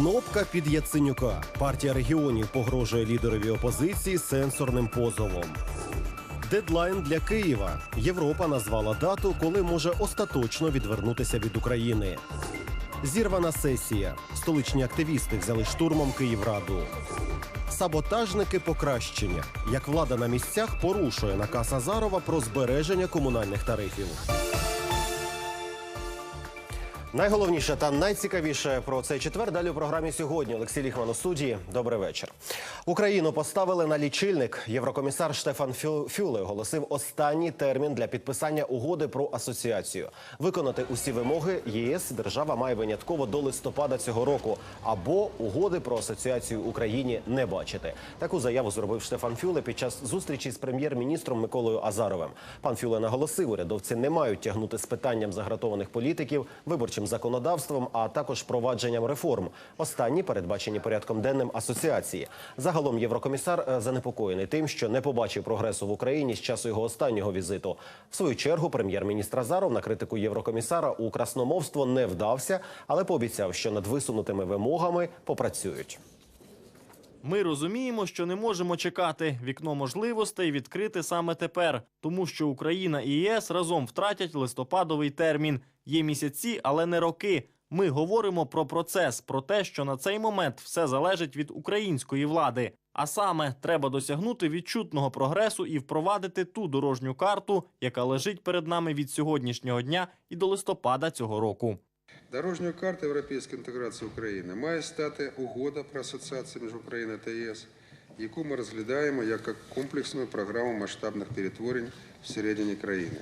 Кнопка під Яценюка. Партія регіонів погрожує лідерові опозиції сенсорним позовом. Дедлайн для Києва. Європа назвала дату, коли може остаточно відвернутися від України. Зірвана сесія. Столичні активісти взяли штурмом Київраду. Саботажники покращення. Як влада на місцях порушує наказ Азарова про збереження комунальних тарифів. Найголовніше та найцікавіше про цей четвер далі у програмі сьогодні. Олексій Ліхман у студії. Добрий вечір. Україну поставили на лічильник. Єврокомісар Штефан Фю- Фюле оголосив останній термін для підписання угоди про асоціацію. Виконати усі вимоги ЄС держава має винятково до листопада цього року, або угоди про асоціацію Україні не бачити. Таку заяву зробив Штефан Фюле під час зустрічі з прем'єр-міністром Миколою Азаровим. Пан Фюле наголосив, урядовці не мають тягнути з питанням загратованих політиків, виборчим законодавством, а також провадженням реформ. Останні передбачені порядком денним асоціації. Загалом єврокомісар е, занепокоєний тим, що не побачив прогресу в Україні з часу його останнього візиту. В свою чергу прем'єр-міністр Азаров на критику єврокомісара у красномовство не вдався, але пообіцяв, що над висунутими вимогами попрацюють. Ми розуміємо, що не можемо чекати. Вікно можливостей відкрити саме тепер, тому що Україна і ЄС разом втратять листопадовий термін. Є місяці, але не роки. Ми говоримо про процес, про те, що на цей момент все залежить від української влади. А саме треба досягнути відчутного прогресу і впровадити ту дорожню карту, яка лежить перед нами від сьогоднішнього дня і до листопада цього року. Дорожньою картою європейської інтеграції України має стати угода про асоціацію між Україною та ЄС, яку ми розглядаємо як комплексну програму масштабних перетворень всередині країни.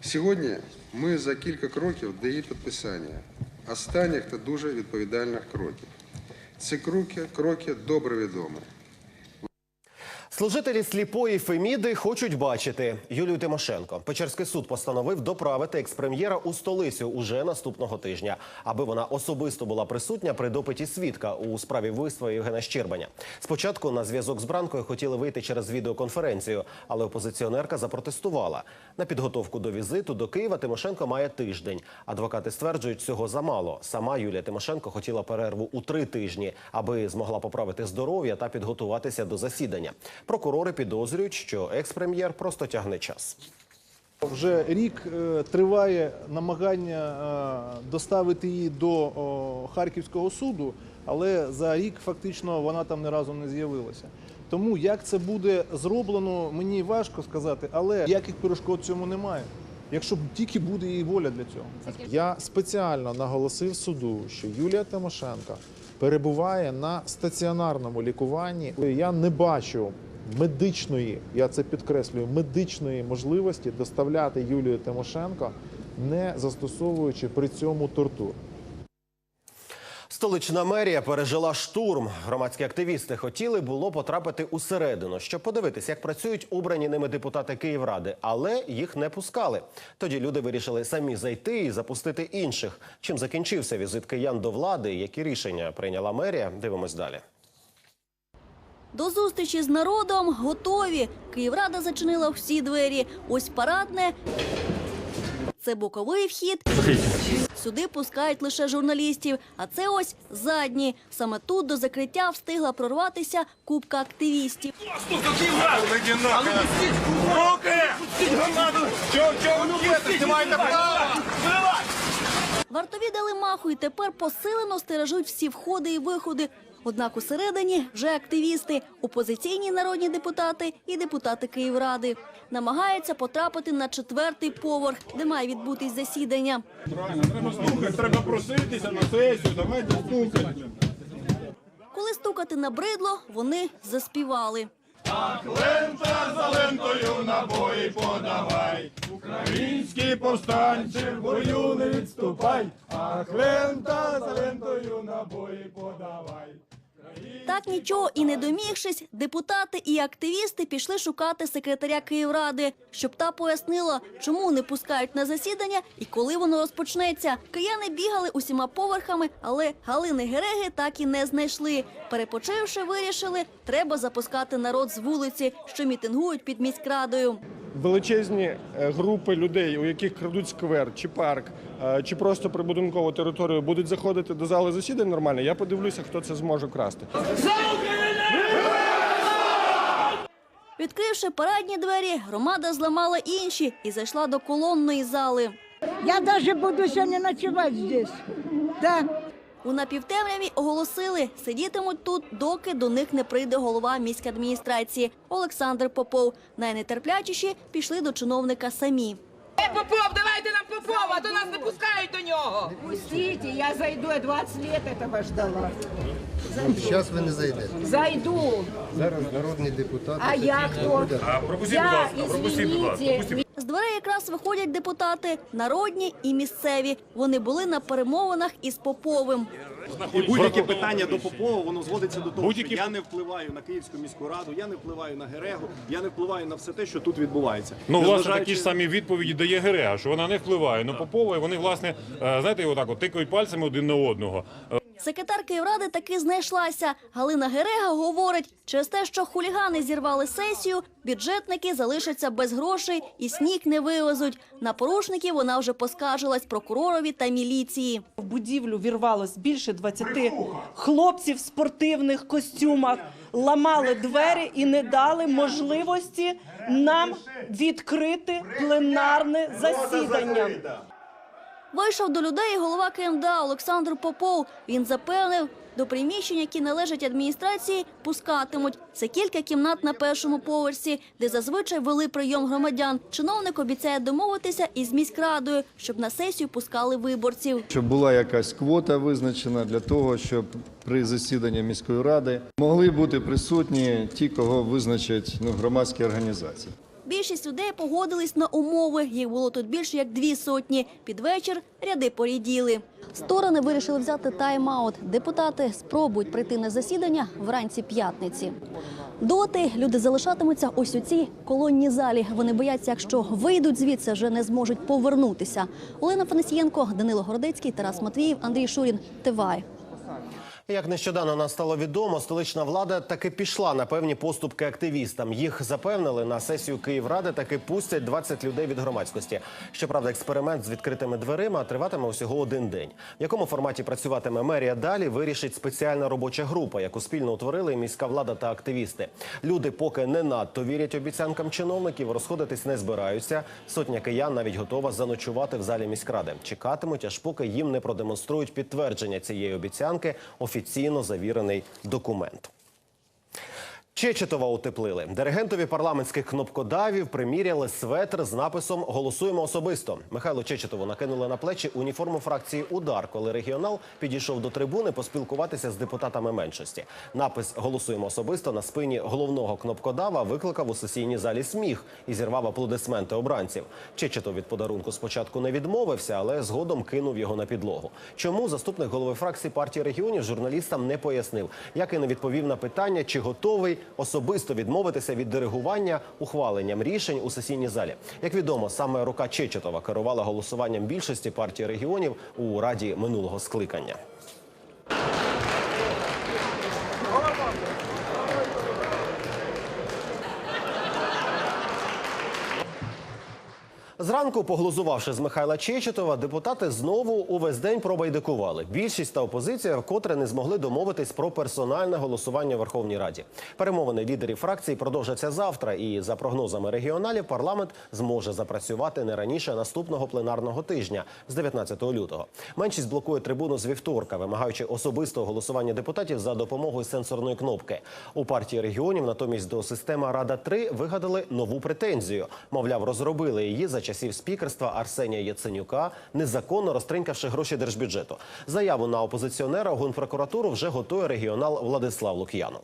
Сьогодні ми за кілька кроків до її підписання, останніх та дуже відповідальних кроків. Ці кроки, кроки добре відомі. Служителі сліпої Феміди хочуть бачити Юлію Тимошенко. Печерський суд постановив доправити експрем'єра у столицю уже наступного тижня, аби вона особисто була присутня при допиті свідка у справі вбивства Євгена Щербаня. Спочатку на зв'язок з бранкою хотіли вийти через відеоконференцію, але опозиціонерка запротестувала. На підготовку до візиту до Києва Тимошенко має тиждень. Адвокати стверджують, цього замало. Сама Юлія Тимошенко хотіла перерву у три тижні, аби змогла поправити здоров'я та підготуватися до засідання. Прокурори підозрюють, що екс-прем'єр просто тягне час. Вже рік е, триває намагання е, доставити її до Харківського суду, але за рік фактично вона там ні разу не з'явилася. Тому як це буде зроблено, мені важко сказати, але ніяких перешкод цьому немає. Якщо тільки буде її воля для цього. Я спеціально наголосив суду, що Юлія Тимошенко перебуває на стаціонарному лікуванні. Я не бачу медичної, я це підкреслюю, медичної можливості доставляти Юлію Тимошенко, не застосовуючи при цьому тортур. Столична мерія пережила штурм. Громадські активісти хотіли було потрапити усередину, щоб подивитися, як працюють обрані ними депутати Київради, але їх не пускали. Тоді люди вирішили самі зайти і запустити інших. Чим закінчився візит киян до влади? Які рішення прийняла мерія? Дивимось далі. До зустрічі з народом готові. Київрада зачинила всі двері. Ось парадне. Це боковий вхід. Сюди пускають лише журналістів. А це ось задні. Саме тут до закриття встигла прорватися купка активістів. Вартові дали маху і тепер посилено стережуть всі входи і виходи. Однак усередині вже активісти, опозиційні народні депутати і депутати Київради. Намагаються потрапити на четвертий поверх, де має відбутись засідання. Треба проситися на сесію, давайте стукати. Коли стукати набридло, вони заспівали. Лента за лентою набої подавай. Українські повстанці в бою не відступай. Ах, лента за лентою набої подавай. Так нічого і не домігшись, депутати і активісти пішли шукати секретаря Київради, щоб та пояснила, чому не пускають на засідання і коли воно розпочнеться. Кияни бігали усіма поверхами, але Галини Гереги так і не знайшли. Перепочивши, вирішили, треба запускати народ з вулиці, що мітингують під міськрадою. Величезні е, групи людей, у яких крадуть сквер чи парк, е, чи просто прибудинкову територію, будуть заходити до зали засідань нормально, я подивлюся, хто це зможе красти. Відкривши парадні двері, громада зламала інші і зайшла до колонної зали. Я даже буду сегодня ночевать здесь. Да. У напівтемряві оголосили, сидітимуть тут, доки до них не прийде голова міськадміністрації Олександр Попов. Найнетерплячіші пішли до чиновника самі. Е, Попов, давайте нам Попова, а то нас не пускають до нього. Пустіть, я зайду, я 20 років цього ждала. Зараз ви не зайдете. Зайду. Зараз народний депутат. А я кто? Я, извините, З дверей якраз виходять депутати народні і місцеві. Вони були на перемовинах із Поповим. І будь-яке питання до Попова, воно зводиться до того, що я не впливаю на Київську міську раду, я не впливаю на Герегу, я не впливаю на все те, що тут відбувається. Ну, власне, такі ж самі відповіді дає Герега, що вона не впливає на Попова, і вони, власне, е, знаєте, отак от тикають пальцями один на одного. Секретар Київради таки знайшлася. Галина Герега говорить, через те, що хулігани зірвали сесію, бюджетники залишаться без грошей і сніг не вивезуть. На порушників вона вже поскаржилась прокуророві та міліції. В будівлю вірвалось більше 20 хлопців в спортивних костюмах, ламали двері і не дали можливості нам відкрити пленарне засідання. Вийшов до людей голова КМДА Олександр Попов. Він запевнив, до приміщень, які належать адміністрації, пускатимуть. Це кілька кімнат на першому поверсі, де зазвичай вели прийом громадян. Чиновник обіцяє домовитися із міськрадою, щоб на сесію пускали виборців. Щоб була якась квота визначена для того, щоб при засіданні міської ради могли бути присутні ті, кого визначать ну, громадські організації. Більшість людей погодились на умови. Їх було тут більше як дві сотні. Під вечір ряди поріділи. Сторони вирішили взяти тайм-аут. Депутати спробують прийти на засідання вранці п'ятниці. Доти люди залишатимуться ось у цій колонній залі. Вони бояться, якщо вийдуть звідси, вже не зможуть повернутися. Олена Фанасієнко, Данило Городецький, Тарас Матвіїв, Андрій Шурін. Тивай. Як нещодавно нам стало відомо, столична влада таки пішла на певні поступки активістам. Їх запевнили на сесію Київради таки пустять 20 людей від громадськості. Щоправда, експеримент з відкритими дверима триватиме усього один день. В якому форматі працюватиме мерія далі, вирішить спеціальна робоча група, яку спільно утворили міська влада та активісти. Люди поки не надто вірять обіцянкам чиновників, розходитись не збираються. Сотня киян навіть готова заночувати в залі міськради. Чекатимуть, аж поки їм не продемонструють підтвердження цієї обіцянки офіційно завірений документ. Чечетова утеплили. Диригентові парламентських кнопкодавів приміряли светр з написом Голосуємо особисто. Михайло Чечетову накинули на плечі уніформу фракції Удар, коли регіонал підійшов до трибуни поспілкуватися з депутатами меншості. Напис Голосуємо особисто на спині головного кнопкодава викликав у сесійній залі сміх і зірвав аплодисменти обранців. Чечетов від подарунку спочатку не відмовився, але згодом кинув його на підлогу. Чому заступник голови фракції партії регіонів журналістам не пояснив, як і не відповів на питання, чи готовий особисто відмовитися від диригування ухваленням рішень у сесійній залі. Як відомо, саме рука Чечетова керувала голосуванням більшості партії регіонів у раді минулого скликання. Зранку, поглузувавши з Михайла Чечетова, депутати знову увесь день пробайдикували. Більшість та опозиція вкотре не змогли домовитись про персональне голосування в Верховній Раді. Перемовини лідерів фракцій продовжаться завтра, і за прогнозами регіоналів парламент зможе запрацювати не раніше наступного пленарного тижня з 19 лютого. Меншість блокує трибуну з вівторка, вимагаючи особистого голосування депутатів за допомогою сенсорної кнопки. У партії регіонів натомість до системи Рада 3 вигадали нову претензію. Мовляв, розробили її за часів спікерства Арсенія Яценюка, незаконно розтринькавши гроші держбюджету. Заяву на опозиціонера у генпрокуратуру вже готує регіонал Владислав Лук'янов.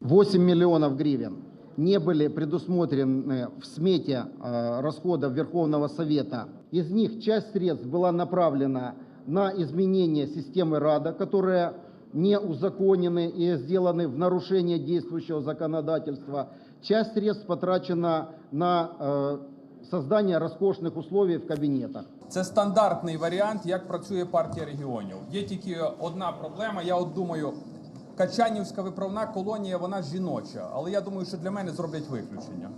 8 миллионов гривен не были предусмотрены в смете э, расходов Верховного Совета. Из них часть средств была направлена на изменение системы РАДА, которые не узаконены и сделаны в нарушение действующего законодательства. Часть средств потрачена на создание роскошных условий в кабинетах. Це стандартний варіант, як працює партія регіонів. Є тільки одна проблема. Я от думаю, Качанівська виправна колонія, вона жіноча, але я думаю, що для мене зроблять виключення.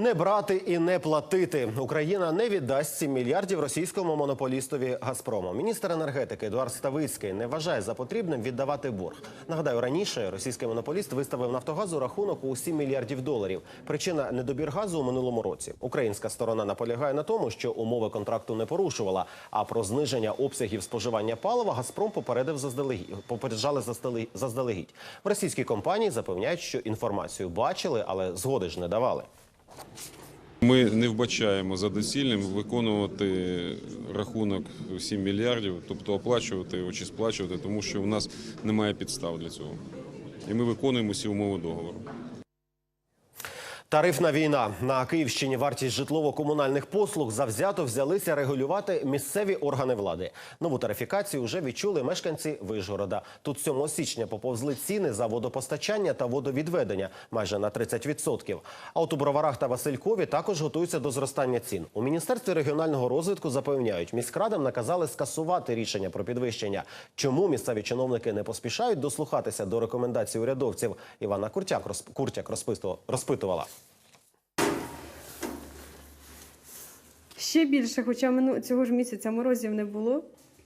Не брати і не платити. Україна не віддасть 7 мільярдів російському монополістові Газпрому. Міністр енергетики Едуард Ставицький не вважає за потрібним віддавати борг. Нагадаю, раніше російський монополіст виставив Нафтогазу рахунок у 7 мільярдів доларів. Причина недобір газу у минулому році. Українська сторона наполягає на тому, що умови контракту не порушувала. А про зниження обсягів споживання палива Газпром попередив заздалегідь. Попереджали заздалегідь-. В російській компанії запевняють, що інформацію бачили, але згоди ж не давали. Ми не вбачаємо за доцільним виконувати рахунок 7 мільярдів, тобто оплачувати очі сплачувати, тому що у нас немає підстав для цього. І ми виконуємо всі умови договору. Тарифна війна на Київщині вартість житлово-комунальних послуг завзято взялися регулювати місцеві органи влади. Нову тарифікацію вже відчули мешканці Вижгорода. Тут 7 січня поповзли ціни за водопостачання та водовідведення майже на 30%. А от у Броварах та Василькові також готуються до зростання цін. У міністерстві регіонального розвитку запевняють, міськрадам наказали скасувати рішення про підвищення. Чому місцеві чиновники не поспішають дослухатися до рекомендацій урядовців? Івана Куртяк розп- Куртяк розпитувала. Ще більше, хоча мину... цього ж місяця морозів не було.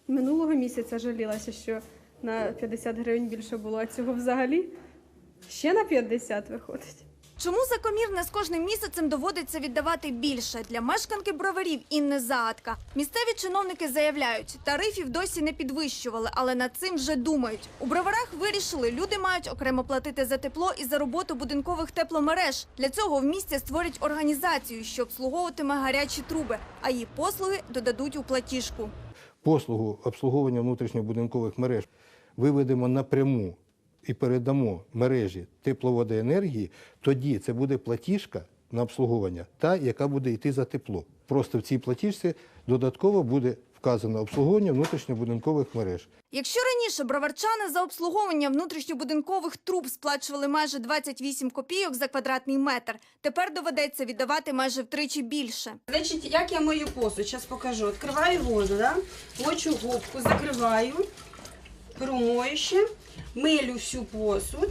Минулого місяця жалілася, що на 50 гривень більше було, а цього взагалі ще на 50 виходить. Чому закомірне з кожним місяцем доводиться віддавати більше? Для мешканки броварів Інни загадка. Місцеві чиновники заявляють, тарифів досі не підвищували, але над цим вже думають. У броварах вирішили, люди мають окремо платити за тепло і за роботу будинкових тепломереж. Для цього в місті створять організацію, що обслуговуватиме гарячі труби, а її послуги додадуть у платіжку. послугу обслуговування внутрішньобудинкових мереж виведемо напряму і передамо мережі тепловодоенергії, тоді це буде платіжка на обслуговування, та яка буде йти за тепло. Просто в цій платіжці додатково буде вказано обслуговування внутрішньобудинкових мереж. Якщо раніше броварчани за обслуговування внутрішньобудинкових труб сплачували майже 28 копійок за квадратний метр, тепер доведеться віддавати майже втричі більше. Значить, як я мою посуд, зараз покажу. Відкриваю воду, да? мочу губку, закриваю, беру моюще, милю всю посуд.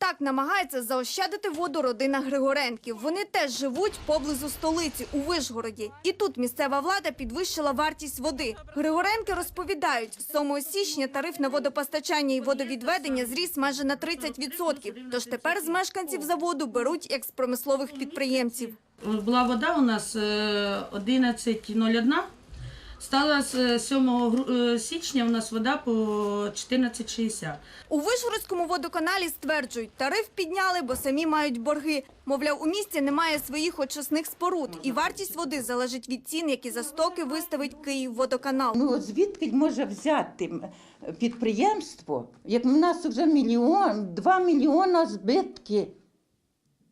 Так намагається заощадити воду родина Григоренків. Вони теж живуть поблизу столиці у Вишгороді. І тут місцева влада підвищила вартість води. Григоренки розповідають, з 7 січня тариф на водопостачання і водовідведення зріс майже на 30%. Тож тепер з мешканців заводу беруть як з промислових підприємців. Була вода у нас е, 11.01. Стала з 7 е, січня у нас вода по 14.60. У Вишгородському водоканалі стверджують, тариф підняли, бо самі мають борги. Мовляв, у місті немає своїх очисних споруд, і вартість води залежить від цін, які за стоки виставить Київводоканал. Ну от звідки може взяти підприємство, як в нас вже мільйон, два мільйона збитки.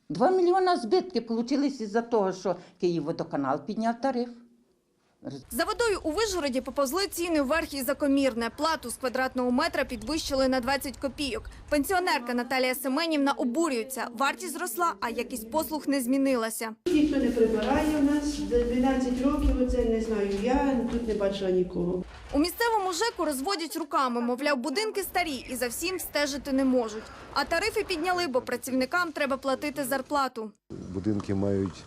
Два мільйона збитки получились із-за того, що Київводоканал підняв тариф. За водою у Вишгороді поповзли ціни вверх і закомірне. Плату з квадратного метра підвищили на 20 копійок. Пенсіонерка Наталія Семенівна обурюється. Вартість зросла, а якість послуг не змінилася. Ніхто не прибирає у нас 12 років. Оце не знаю. Я тут не бачила нікого. У місцевому ЖЕКу розводять руками, мовляв, будинки старі і за всім стежити не можуть. А тарифи підняли, бо працівникам треба платити зарплату. Будинки мають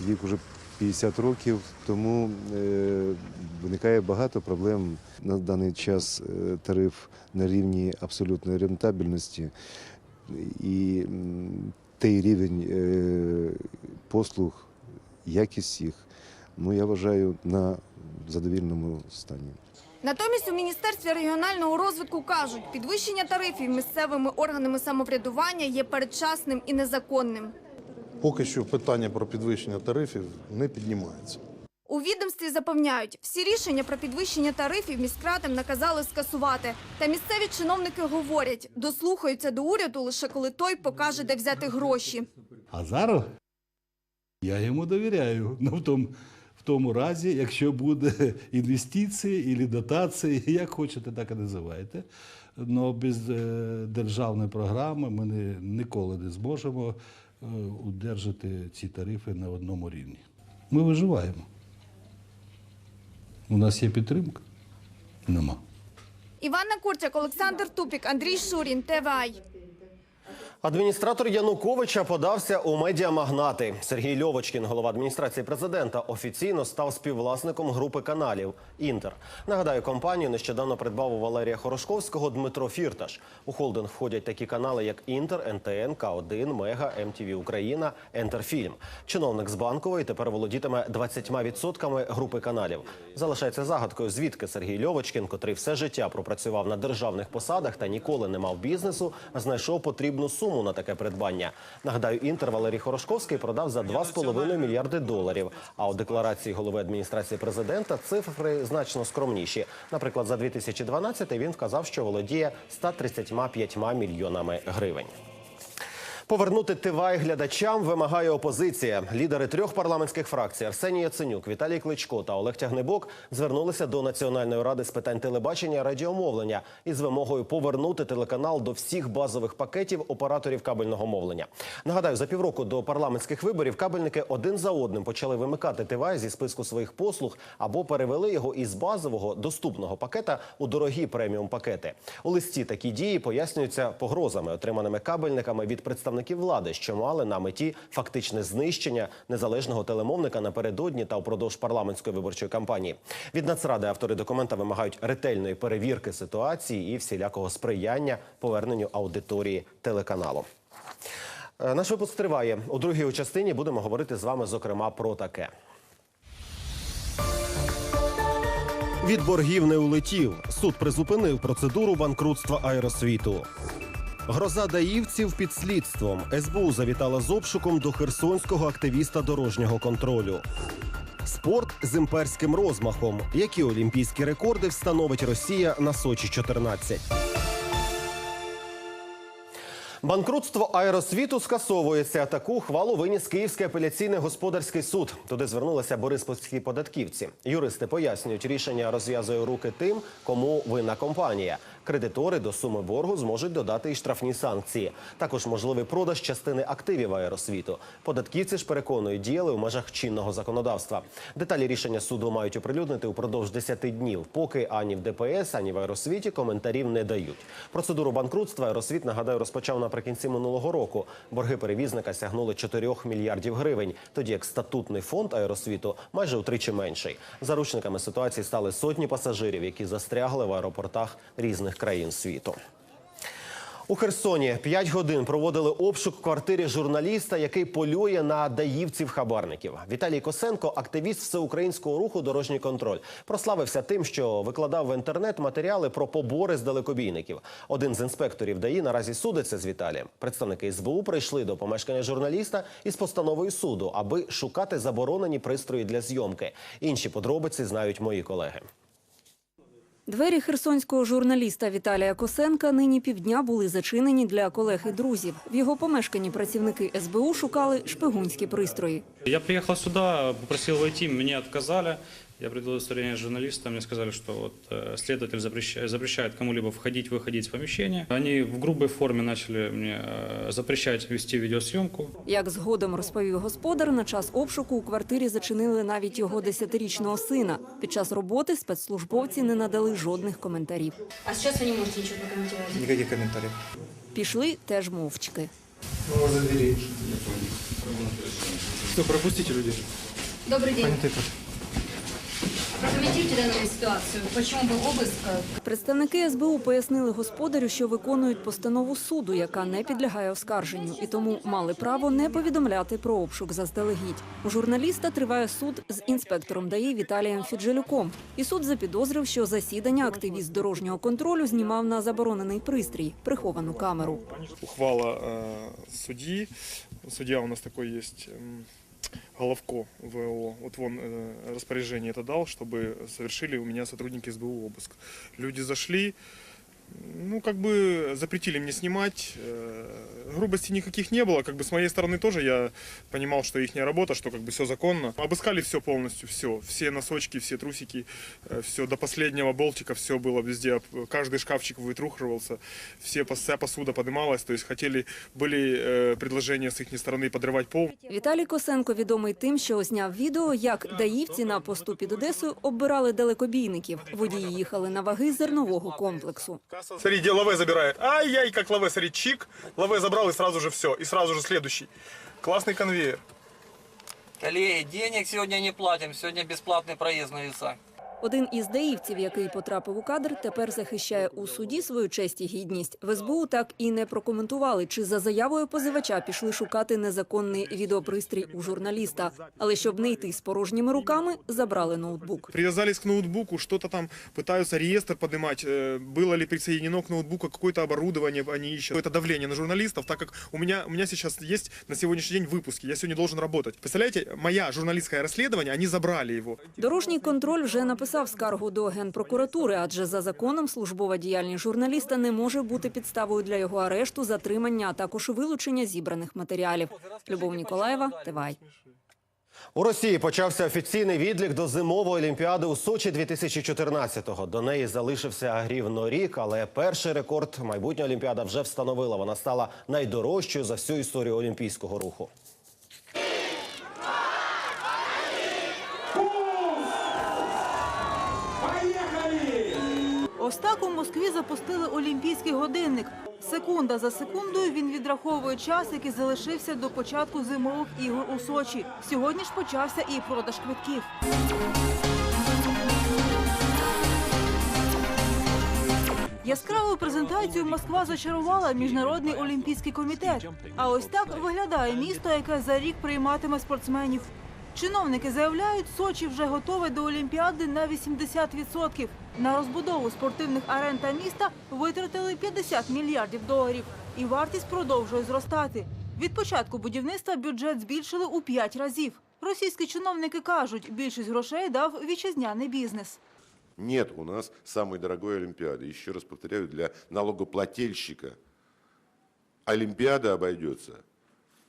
вік уже 50 років, тому е, виникає багато проблем. На даний час е, тариф на рівні абсолютної рентабельності і той рівень е, послуг, якість їх, ну я вважаю на задовільному стані. Натомість у Міністерстві регіонального розвитку кажуть, підвищення тарифів місцевими органами самоврядування є передчасним і незаконним. Поки що питання про підвищення тарифів не піднімається. У відомстві запевняють, всі рішення про підвищення тарифів міськрадам наказали скасувати. Та місцеві чиновники говорять, дослухаються до уряду лише коли той покаже, де взяти гроші. А зараз я йому довіряю. Ну, в тому, в тому разі, якщо буде інвестиції або дотації, як хочете, так і називайте. Але без е, державної програми ми не, ніколи не зможемо удержати ці тарифи на одному рівні. Ми виживаємо. У нас є підтримка? Нема. Іванна Курчак, Олександр Тупік, Андрій Шурін, ТВАЙ. Адміністратор Януковича подався у медіамагнати. Сергій Льовочкін, голова адміністрації президента, офіційно став співвласником групи каналів Інтер. Нагадаю, компанію нещодавно придбав у Валерія Хорошковського Дмитро Фірташ. У холдинг входять такі канали, як Інтер, НТН, К1, Мега, МТВ Україна, Ентерфільм. Чиновник з банкової тепер володітиме 20% групи каналів. Залишається загадкою, звідки Сергій Льовочкін, котрий все життя пропрацював на державних посадах та ніколи не мав бізнесу, знайшов потрібну суму на таке придбання. Нагадаю, інтер Валерій Хорошковський продав за 2,5 мільярди доларів. А у декларації голови адміністрації президента цифри значно скромніші. Наприклад, за 2012 він вказав, що володіє 135 мільйонами гривень. Повернути Тивай глядачам вимагає опозиція. Лідери трьох парламентських фракцій Арсеній Яценюк, Віталій Кличко та Олег Тягнебок звернулися до Національної ради з питань телебачення і радіомовлення із вимогою повернути телеканал до всіх базових пакетів операторів кабельного мовлення. Нагадаю, за півроку до парламентських виборів кабельники один за одним почали вимикати Тивай зі списку своїх послуг або перевели його із базового доступного пакета у дорогі преміум пакети. У листі такі дії пояснюються погрозами, отриманими кабельниками від представників влади, що мали на меті фактичне знищення незалежного телемовника напередодні та упродовж парламентської виборчої кампанії. Від Нацради автори документа вимагають ретельної перевірки ситуації і всілякого сприяння поверненню аудиторії телеканалу. Е, Наш випуск триває. У другій частині будемо говорити з вами, зокрема, про таке. Від боргів не улетів. Суд призупинив процедуру банкрутства аеросвіту. Гроза даївців під слідством. СБУ завітала з обшуком до херсонського активіста дорожнього контролю. Спорт з імперським розмахом. Які олімпійські рекорди встановить Росія на Сочі 14 Банкрутство аеросвіту скасовується. Таку хвалу виніс Київський апеляційний господарський суд. Туди звернулися бориспільські податківці. Юристи пояснюють, рішення розв'язує руки тим, кому винна компанія. Кредитори до суми боргу зможуть додати і штрафні санкції. Також можливий продаж частини активів аеросвіту. Податківці ж переконують, діяли в межах чинного законодавства. Деталі рішення суду мають оприлюднити упродовж 10 днів, поки ані в ДПС, ані в аеросвіті коментарів не дають. Процедуру банкрутства аеросвіт нагадаю розпочав наприкінці минулого року. Борги перевізника сягнули 4 мільярдів гривень, тоді як статутний фонд аеросвіту майже утричі менший. Заручниками ситуації стали сотні пасажирів, які застрягли в аеропортах різних країн світу. У Херсоні 5 годин проводили обшук в квартирі журналіста, який полює на даївців-хабарників. Віталій Косенко, активіст всеукраїнського руху Дорожній контроль, прославився тим, що викладав в інтернет матеріали про побори з далекобійників. Один з інспекторів ДАІ наразі судиться з Віталієм. Представники СБУ прийшли до помешкання журналіста із постановою суду, аби шукати заборонені пристрої для зйомки. Інші подробиці знають мої колеги. Двері херсонського журналіста Віталія Косенка нині півдня були зачинені для колег і друзів. В його помешканні працівники СБУ шукали шпигунські пристрої. Я приїхав сюди, попросив вийти, мені отказали. Я привел удостоверение журналиста, мне сказали, что вот э, следователь запрещает, запрещает кому-либо входить, выходить из помещения. Они в грубой форме начали мне э, запрещать вести видеосъемку. Як згодом розповів господар, на час обшуку у квартирі зачинили навіть його десятирічного сина. Під час роботи спецслужбовці не надали жодних коментарів. А сейчас вы не можете ничего прокомментировать? Никаких комментариев. Пішли теж мовчки. Что, пропустите людей. Добрый день. Прокомментируйте данную ситуацию. Почему был обыск? Представники СБУ пояснили господарю, що виконують постанову суду, яка не підлягає оскарженню, і тому мали право не повідомляти про обшук заздалегідь. У журналіста триває суд з інспектором ДАІ Віталієм Фіджелюком. І суд запідозрив, що засідання активіст дорожнього контролю знімав на заборонений пристрій приховану камеру. Ухвала э, судьи. Судья у нас такой есть м, Головко ВО. Вот вон э, распоряжение это дал, чтобы совершили у меня сотрудники СБУ обыск. Люди зашли, ну, как бы запретили мне снимать. Э, грубостей никаких не было. Как бы с моей стороны тоже я понимал, что их работа, что как бы все законно. Обыскали все полностью, все. Все носочки, все трусики, все до последнего болтика, все было везде. Каждый шкафчик вытрухивался, все, пос- вся посуда поднималась. То есть хотели, были э, предложения с их стороны подрывать пол. Віталій Косенко відомий тим, що зняв відео, як даївці на посту під Одесою оббирали далекобійників. Водії їхали на ваги зернового комплексу. Смотри, где лаве забирает. Ай-яй, как лаве, смотри, чик. Лаве забрал. забрал и сразу же все, и сразу же следующий. Классный конвейер. Коллеги, денег сегодня не платим, сегодня бесплатный проезд на весах. Один із даївців, який потрапив у кадр, тепер захищає у суді свою честь і гідність. В СБУ так і не прокоментували, чи за заявою позивача пішли шукати незаконний відеопристрій у журналіста. Але щоб не йти з порожніми руками, забрали ноутбук. Привязались к ноутбуку, что-то там пытаются реестр поднимать, э, было ли присоединено к ноутбуку какое-то оборудование, они ищут. Это давление на журналистов, так как у меня, у меня сейчас есть на сегодняшний день выпуски, я сегодня должен работать. Представляете, моя журналистское расследование, они забрали его. Дорожній контроль вже написав скаргу до генпрокуратури, адже за законом службова діяльність журналіста не може бути підставою для його арешту, затримання, а також вилучення зібраних матеріалів. Любов Ніколаєва, Тивай. У Росії почався офіційний відлік до зимової олімпіади у Сочі 2014-го. До неї залишився рівно рік, але перший рекорд майбутня олімпіада вже встановила. Вона стала найдорожчою за всю історію олімпійського руху. Ось так у Москві запустили олімпійський годинник. Секунда за секундою він відраховує час, який залишився до початку зимових ігор у Сочі. Сьогодні ж почався і продаж квитків. Яскравою презентацією Москва зачарувала міжнародний олімпійський комітет. А ось так виглядає місто, яке за рік прийматиме спортсменів. Чиновники заявляють, Сочі вже готове до Олімпіади на 80%. На розбудову спортивних арен та міста витратили 50 мільярдів доларів. І вартість продовжує зростати. Від початку будівництва бюджет збільшили у 5 разів. Російські чиновники кажуть, більшість грошей дав вітчизняний бізнес. Нет у нас самой дорогой Олимпиады. Еще раз повторяю, для налогоплательщика Олимпиада обойдется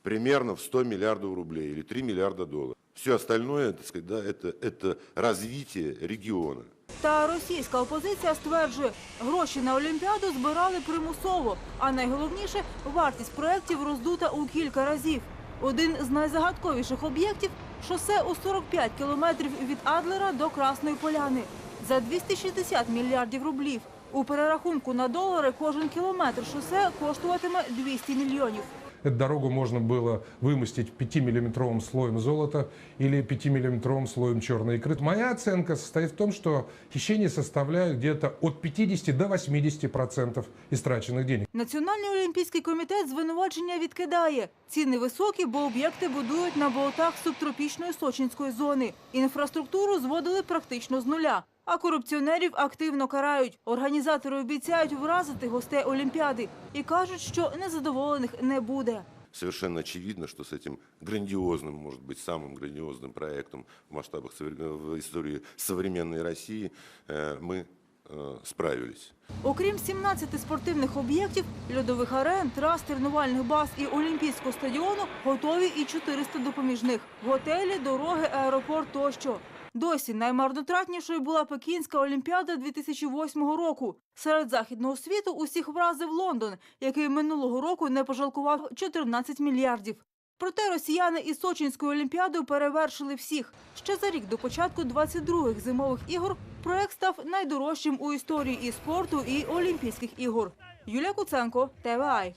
примерно в 100 миллиардов рублей или 3 миллиарда долларов. Все остальное, так сказать, да, это, это развитие региона. Та російська опозиція стверджує, гроші на Олімпіаду збирали примусово. А найголовніше, вартість проєктів роздута у кілька разів. Один з найзагадковіших об'єктів шосе у 45 кілометрів від Адлера до Красної Поляни за 260 мільярдів рублів. У перерахунку на долари кожен кілометр шосе коштуватиме 200 мільйонів. Эту дорогу можно было вымостить 5-миллиметровым слоем золота или 5-миллиметровым слоем черной икры. Моя оценка состоит в том, что хищения составляют где-то от 50 до 80% истраченных денег. Національний олімпійський комітет звинувачення відкидає. Ціни високі, бо об'єкти будують на болотах субтропічної сочинської зони. Інфраструктуру зводили практично з нуля. А корупціонерів активно карають. Організатори обіцяють вразити гостей Олімпіади і кажуть, що незадоволених не буде. Совершенно очевидно, что с этим грандиозным, может быть, самым грандиозным проектом в масштабах совре- в истории современной России э, мы э, справились. Окрім 17 спортивних об'єктів, льодових арен, трас, тренувальних баз і олімпійського стадіону готові і 400 допоміжних – готелі, дороги, аеропорт тощо. Досі наймарнотратнішою була Пекінська Олімпіада 2008 року. Серед західного світу усіх вразив Лондон, який минулого року не пожалкував 14 мільярдів. Проте росіяни із Сочинською Олімпіадою перевершили всіх. Ще за рік до початку 22-х зимових ігор проект став найдорожчим у історії і спорту, і Олімпійських ігор. Юлія Куценко, ТВАЙ.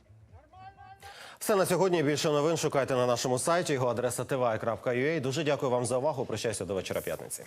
Все на сьогодні. Більше новин шукайте на нашому сайті. Його адреса tv.ua. Дуже дякую вам за увагу. Прощаюся до вечора п'ятниці.